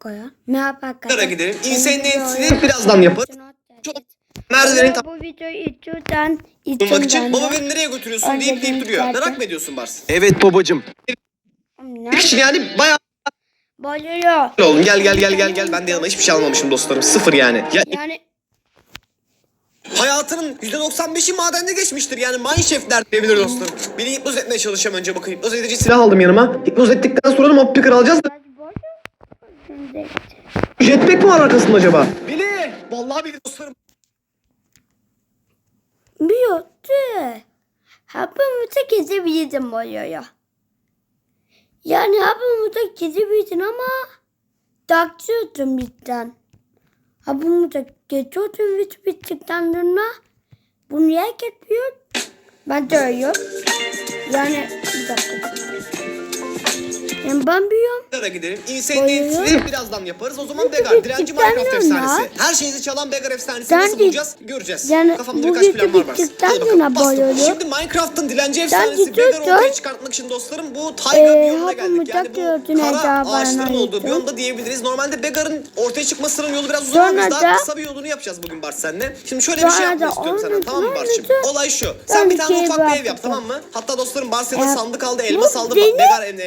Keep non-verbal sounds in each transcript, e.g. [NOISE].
koyalım. Merhaba arkadaşlar. Nereye gidelim? Hepsini birazdan yaparız. Çok merdivenin Baba, Bu videoyu içiyorsan bulmak için baba beni nereye götürüyorsun deyip deyip duruyor. Merak mı ediyorsun Bars? Evet babacım. Ne? Yani bayağı Bayılıyor. oğlum gel gel gel gel gel ben de yanıma hiçbir şey almamışım dostlarım sıfır yani. Ya, Yani hayatının %95'i madende geçmiştir yani mineshaft'ler diyebilir dostlarım. Beni hipnoz etmeye çalışacağım önce bakayım. Hipnoz edici silah aldım yanıma. Hipnoz ettikten sonra da mob picker alacağız da Şimdi jetpack mi var arkasında acaba? Bili! Vallahi bili dostlarım. büyüttü. Hapımıza gezebilirdim bayıyor. Yani hapımıza gezebilirdim ama taksiyordum bizden. Hapımıza geçiyordum ve bittikten sonra bunu yer yapıyor. Ben de ölüyorum. Yani bir dakika. Yani ben büyüyorum. Nereye gidelim? Hepsini birazdan yaparız. O zaman Begar, direnci Minecraft ya. efsanesi. Her şeyinizi çalan Begar efsanesini Ben nasıl bulacağız? Göreceğiz. Yani Kafamda birkaç plan var bittikten Hadi bakalım. Bastım. Şimdi Minecraft'ın dilenci efsanesi. Begar ortaya çıkartmak için dostlarım bu Tayga Ee, biyomuna geldik. Yani bu kara ağaçların olduğu biyomda diyebiliriz. Normalde Begar'ın ortaya çıkmasının yolu biraz uzun ama biz daha da- kısa bir yolunu yapacağız bugün Bars seninle. Şimdi şöyle bir şey yapmak istiyorum sana tamam mı da- Olay şu. Sen bir tane Önceki ufak bir ev yap tamam mı? Hatta dostlarım ya Evet. sandık aldı, Bu elmas aldı. Begar en,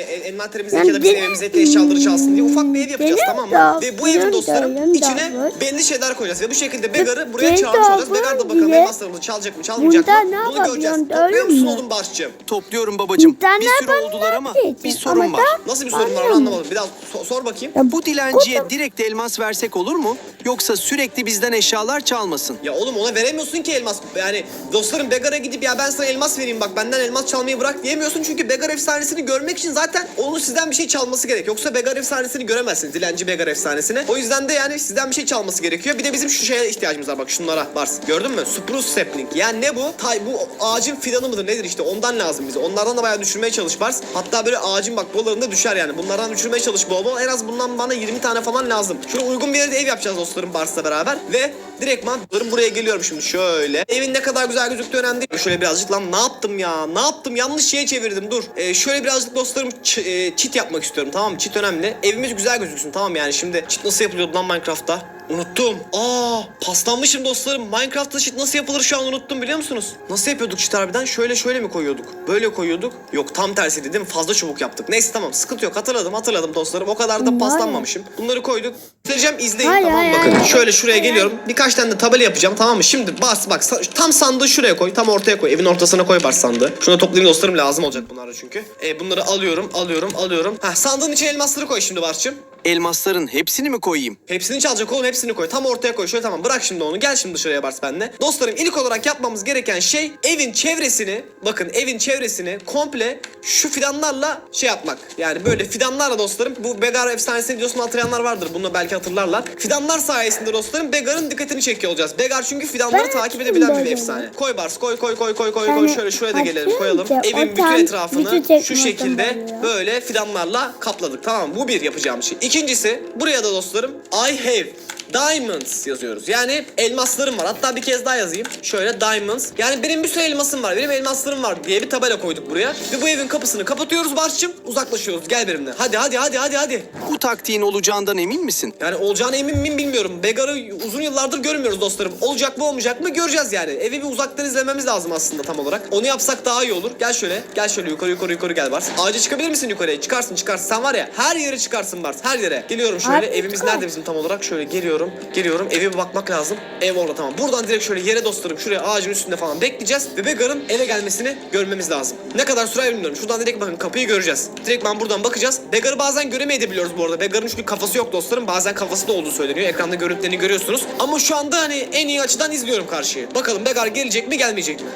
da bizim benim- evimizdeki eşyaları çalsın diye ufak bir ev yapacağız Benim tamam mı? de- Ve bu evin dostlarım içine belli şeyler koyacağız. Ve bu şekilde Begar'ı buraya benim çağırmış olacağız. Begar da bakalım diye. elmaslarımızı çalacak mı çalmayacak mı? Bunu göreceğiz. Topluyor musun oğlum Bars'cığım? Topluyorum babacım. İnternet Bir sürü oldular ama bir sorun var. Nasıl bir sorun var onu anlamadım. Bir daha so- sor bakayım. Ya Bu dilenciye direkt elmas versek olur mu? Yoksa sürekli bizden eşyalar çalmasın. Ya oğlum ona veremiyorsun ki elmas. Yani dostlarım Begar'a gidip ya ben sana elmas vereyim bak benden elmas çalmayı bırak diyemiyorsun. Çünkü Begar efsanesini görmek için zaten onun sizden bir şey çalması gerek. Yoksa Begar efsanesini göremezsiniz. Dilenci Begar efsanesini. O yüzden de yani sizden bir şey çalması gerekiyor. Bir de bizim şu şeye ihtiyacımız var bak şunlara Bars. Gördün mü? Spruce sapling. Yani ne bu? Tay bu ağacın fidanı mıdır nedir işte ondan lazım bize. Onlardan da bayağı düşürmeye çalış Bars. Hatta böyle ağacın bak bollarında düşer yani. Bunlardan düşürmeye çalış bol bol. En az bundan bana 20 tane falan lazım. Şöyle uygun bir yerde ev yapacağız dostlarım Bars'la beraber. Ve direktman dostlarım buraya geliyorum şimdi şöyle. Evin ne kadar güzel gözüktüğü önemli değil. Şöyle birazcık lan ne yaptım ya? Ne yaptım? Yanlış şeye çevirdim dur. Ee, şöyle birazcık dostlarım e, çit yapmak istiyorum tamam mı? Çit önemli. Evimiz güzel gözüksün tamam? Yani şimdi çit nasıl yapılıyordu lan Minecraft'ta? Unuttum. Aa, paslanmışım dostlarım. Minecraft'ta çit nasıl yapılır şu an unuttum biliyor musunuz? Nasıl yapıyorduk çit harbiden? Şöyle şöyle mi koyuyorduk? Böyle koyuyorduk. Yok tam tersiydi değil mi? Fazla çubuk yaptık. Neyse tamam sıkıntı yok. Hatırladım hatırladım dostlarım. O kadar da paslanmamışım. Bunları koyduk. Göstereceğim izleyin Hayır, tamam hayır, Bakın hayır. şöyle şuraya Hayır. geliyorum. Birkaç tane de tabela yapacağım tamam mı? Şimdi bas bak sa- tam sandığı şuraya koy. Tam ortaya koy. Evin ortasına koy bas sandığı. Şunu da toplayayım dostlarım lazım olacak bunlar da çünkü. E, bunları alıyorum alıyorum alıyorum. Heh, sandığın içine elmasları koy şimdi Bars'cığım. Elmasların hepsini mi koyayım? Hepsini çalacak oğlum hepsini koy. Tam ortaya koy. Şöyle tamam bırak şimdi onu. Gel şimdi dışarıya Bars benle. Dostlarım ilk olarak yapmamız gereken şey evin çevresini bakın evin çevresini komple şu fidanlarla şey yapmak. Yani böyle fidanlarla dostlarım bu Begar efsanesini videosunu hatırlayanlar vardır. Bunu belki hatırlarlar. Fidanlar sayesinde dostlarım Begar'ın dikkatini çekiyor olacağız. Begar çünkü fidanları Ben takip edebilen bir efsane. Koy Bars koy koy koy koy koy koy. Yani Şöyle şuraya da gelelim koyalım. Evin bütün etrafını şu şekilde böyle fidanlarla kapladık. Tamam mı? Bu bir yapacağım şey. İkincisi buraya da dostlarım I have diamonds yazıyoruz. Yani elmaslarım var. Hatta bir kez daha yazayım. Şöyle diamonds. Yani benim bir sürü elmasım var. Benim elmaslarım var diye bir tabela koyduk buraya. Ve bu evin kapısını kapatıyoruz Barç'cığım. Uzaklaşıyoruz. Gel benimle. Hadi hadi hadi hadi hadi. Bu taktiğin olacağından emin misin? Yani olacağına emin miyim bilmiyorum. Begar'ı uzun yıllardır görmüyoruz dostlarım. Olacak mı olmayacak mı göreceğiz yani. Evi bir uzaktan izlememiz lazım aslında tam olarak. Onu yapsak daha iyi olur. Gel şöyle. Gel şöyle yukarı yukarı yukarı gel Bars. Ağaca çıkabilir misin yukarıya? Çıkarsın çıkarsın. Sen var ya her yere çıkarsın Bars. Her yere. Geliyorum şöyle. Abi, Evimiz nerede bizim tam olarak? Şöyle geliyorum. Geliyorum. Eve bir bakmak lazım. Ev orada tamam. Buradan direkt şöyle yere dostlarım. Şuraya ağacın üstünde falan bekleyeceğiz. Ve Begar'ın eve gelmesini görmemiz lazım. Ne kadar sürer bilmiyorum. Şuradan direkt bakın kapıyı göreceğiz. Direkt ben buradan bakacağız. Begar'ı bazen göremeyebiliyoruz bu arada. Begar'ın çünkü kafası yok dostlarım. Bazen kafası da olduğu söyleniyor. Ekranda görüntülerini görüyorsunuz. Ama şu anda hani en iyi açıdan izliyorum karşıyı. Bakalım Begar gelecek mi gelmeyecek mi?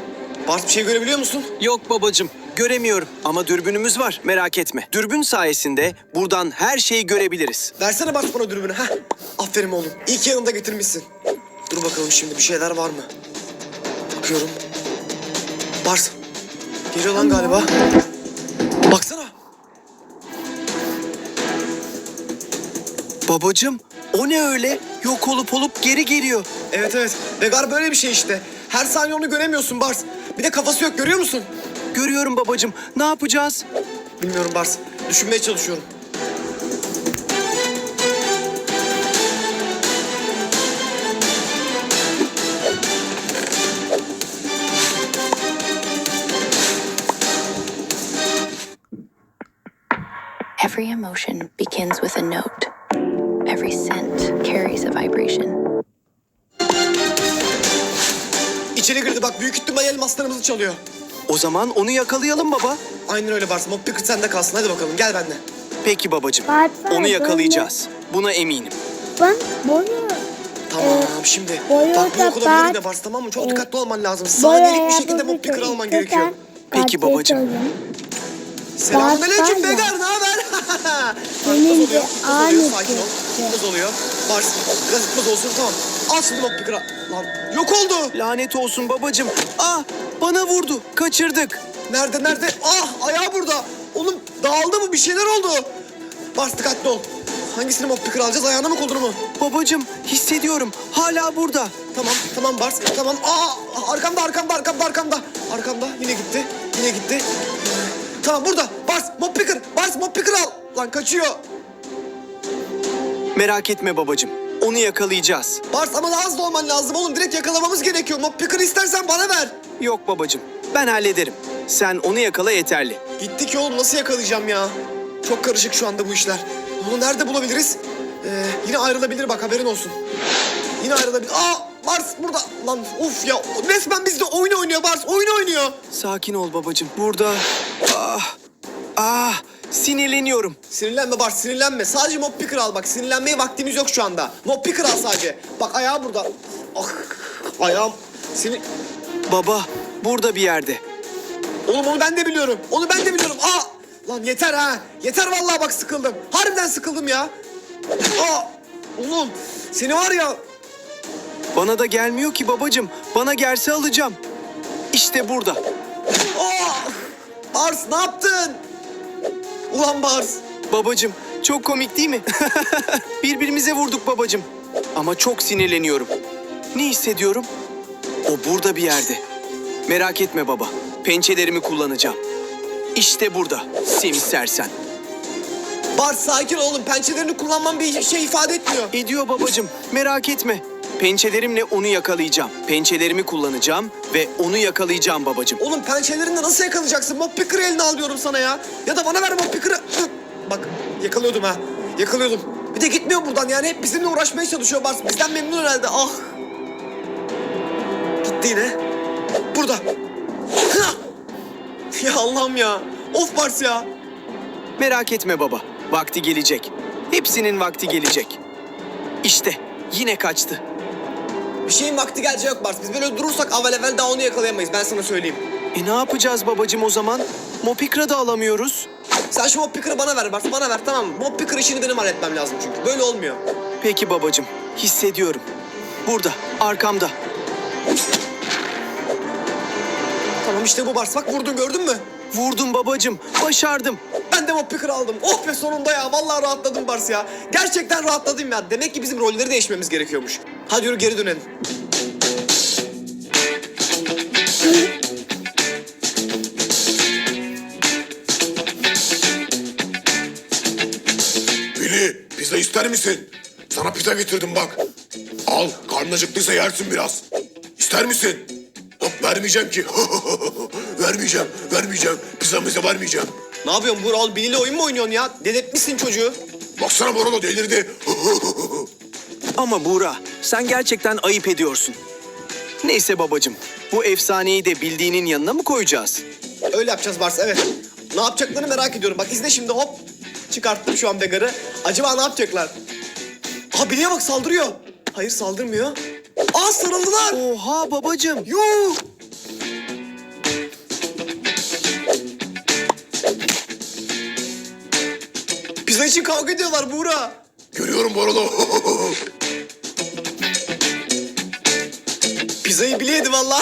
Bart bir şey görebiliyor musun? Yok babacım. Göremiyorum ama dürbünümüz var merak etme. Dürbün sayesinde buradan her şeyi görebiliriz. Versene Bart bana dürbünü. Heh. Aferin oğlum. İyi ki yanında getirmişsin. Dur bakalım şimdi bir şeyler var mı? Bakıyorum. Bart. Geliyor lan galiba. Baksana. Babacım o ne öyle? Yok olup olup geri geliyor. Evet evet. Vegar böyle bir şey işte. Her saniye onu göremiyorsun Bars. Bir de kafası yok görüyor musun? Görüyorum babacığım. Ne yapacağız? Bilmiyorum Bars. Düşünmeye çalışıyorum. Every emotion begins with a note. Every scent carries a vibration. İçeri girdi bak büyük ihtimal elmaslarımızı çalıyor. O zaman onu yakalayalım baba. Aynen öyle Bars. Mop Pickard sende kalsın. Hadi bakalım gel benimle. Peki babacığım. Bart var, Onu yakalayacağız. Buna eminim. Ben bunu Tamam şimdi. boya Bak bu da okula Bart- birlikte Bars tamam mı? Çok e, dikkatli olman lazım. Saniyelik bir şekilde Mop Pickard'ı yapabilirsin. alman gerekiyor. Peki babacığım. Selamünaleyküm. Begar, ne haber? Benim de oluyor? Sakin ol. şey. Nasıl oluyor? Bars, biraz itmez olsun tamam. Al şimdi Mop Picker'ı. Lan yok oldu. Lanet olsun babacığım. Ah bana vurdu. Kaçırdık. Nerede nerede? Ah ayağı burada. Oğlum dağıldı mı? Bir şeyler oldu. Bars dikkatli ol. Hangisini Mop Picker alacağız? Ayağına mı kolunu mu? Babacığım hissediyorum. Hala burada. Tamam, tamam Bars, tamam. Aa, arkamda, arkamda, arkamda, arkamda. Arkamda, yine gitti, yine gitti. Tamam burada, Bars, Mop Picker, Bars, Mop Picker al. Lan kaçıyor. Merak etme babacığım. Onu yakalayacağız. Bars ama daha hızlı olman lazım oğlum. Direkt yakalamamız gerekiyor. Mop Picker'ı istersen bana ver. Yok babacığım. Ben hallederim. Sen onu yakala yeterli. Gitti ki oğlum, nasıl yakalayacağım ya? Çok karışık şu anda bu işler. Onu nerede bulabiliriz? Ee, yine ayrılabilir bak, haberin olsun. Yine ayrılabilir. Aa, Bars burada. Lan uf ya, resmen bizde oyun oynuyor Bars, oyun oynuyor. Sakin ol babacığım. Burada. Ah. Ah. Sinirleniyorum. Sinirlenme Bars sinirlenme. Sadece Mop Picker al bak. Sinirlenmeye vaktimiz yok şu anda. Mop Picker al sadece. Bak ayağı burada. Ah ayağım. Sinir... Baba burada bir yerde. Oğlum onu ben de biliyorum. Onu ben de biliyorum. Aa! Lan yeter ha. Yeter vallahi bak sıkıldım. Harbiden sıkıldım ya. Aa! Oğlum seni var ya. Bana da gelmiyor ki babacığım. Bana gelse alacağım. İşte burada. Aa! Bars ne yaptın? Ulan Bars. Babacığım çok komik değil mi? [LAUGHS] Birbirimize vurduk babacığım. Ama çok sinirleniyorum. Ne hissediyorum? O burada bir yerde. Merak etme baba. Pençelerimi kullanacağım. İşte burada. Semi sersen. Bars sakin ol oğlum. Pençelerini kullanman bir şey ifade etmiyor. Ediyor babacığım. Merak etme. Pençelerimle onu yakalayacağım. Pençelerimi kullanacağım ve onu yakalayacağım babacığım. Oğlum pençelerini nasıl yakalayacaksın? Mop Picker'ı eline al diyorum sana ya. Ya da bana ver Picker'ı. Hı. [CLEARS THROAT] Bak yakalıyordum ha. Yakalıyordum. Bir de gitmiyor buradan yani. Hep bizimle uğraşmaya çalışıyor Bars. Bizden memnun herhalde. Ah. Gitti yine. Burada. [CLEARS THROAT] Ya Allah'ım ya. Of Bars ya. Merak etme baba. Vakti gelecek. Hepsinin vakti gelecek. İşte yine kaçtı. Bir şeyin vakti gelecek yok Bars. Biz böyle durursak avel evvel daha onu yakalayamayız. Ben sana söyleyeyim. E ne yapacağız babacığım o zaman? Mopikra da alamıyoruz. Sen şu Mop Picker'ı bana ver Bars. Bana ver tamam mı? Picker işini benim halletmem lazım çünkü. Böyle olmuyor. Peki babacığım. Hissediyorum. Burada, arkamda. Tamam işte bu Bars. Bak vurdun gördün mü? Vurdum babacığım. Başardım. Ben de Mop Picker aldım. Oh be sonunda ya. Vallahi rahatladım Bars ya. Gerçekten rahatladım ya. Demek ki bizim rolleri değişmemiz gerekiyormuş. Hadi yürü geri dönelim. Billy pizza ister misin? Sana pizza getirdim bak. Al karnın acıktıysa yersin biraz. İster misin? Hop vermeyeceğim ki. [LAUGHS] vermeyeceğim, vermeyeceğim. Pizzamızı vermeyeceğim. Ne yapıyorsun Buğra oğlum? Billy'yle oyun mu oynuyorsun ya? Deletmişsin çocuğu. Baksana Borolo delirdi. [LAUGHS] Ama Buğra, sen gerçekten ayıp ediyorsun. Neyse babacığım. Bu efsaneyi de bildiğinin yanına mı koyacağız? Öyle yapacağız Bars evet. Ne yapacaklarını merak ediyorum. Bak izle şimdi hop. Çıkarttım şu an Begar'ı. Acaba ne yapacaklar? Aa Billy'e bak saldırıyor. Hayır saldırmıyor. Aa sarıldılar. Oha babacığım. Yuh. Pizza için kavga ediyorlar Buğra. Görüyorum Borolo. [LAUGHS] Pizzayı yedi valla.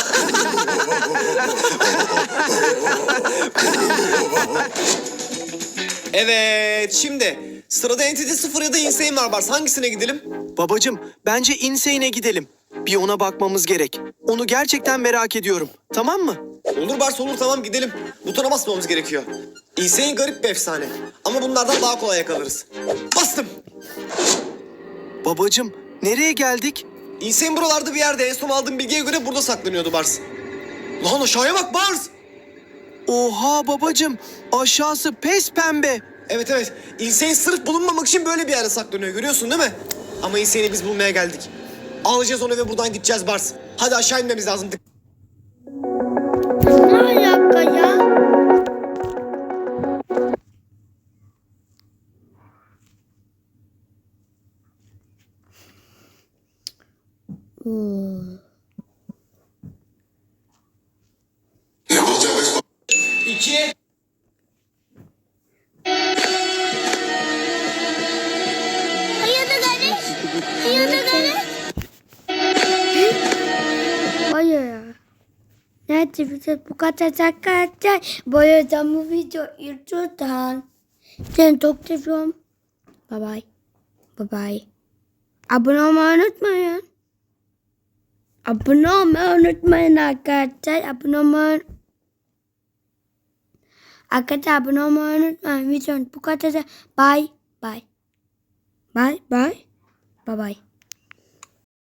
evet şimdi sırada Entity 0 ya da Insane var Bars. Hangisine gidelim? Babacığım, bence Insane'e gidelim. Bir ona bakmamız gerek. Onu gerçekten merak ediyorum. Tamam mı? Olur Bars olur tamam gidelim. Butona basmamız gerekiyor. Insane garip bir efsane. Ama bunlardan daha kolay yakalarız. Bastım. Babacığım, nereye geldik? Insane buralarda bir yerde. En son aldığım bilgiye göre burada saklanıyordu Bars. Lan aşağıya bak Bars. Oha babacığım, aşağısı pes pembe. Evet evet. Insane sırf bulunmamak için böyle bir yere saklanıyor görüyorsun değil mi? Ama Insane'i biz bulmaya geldik. Alacağız onu ve buradan gideceğiz Bars. Hadi aşağı inmemiz lazım. 2 Hayırlı kardeş. Hayırlı kardeş. Hayır. Nerede bize bu kadar sakatça boyayacağım bu video YouTube'dan. Seni çok seviyorum. Bye bye. Bye bye. Abone olmayı unutmayın. Abone olmayı unutmayın arkadaşlar. Abone olmayı Arkadaşlar abone olmayı unutmayın. Videonun bu kadar. Bye bye. Bye bye. Bye bye.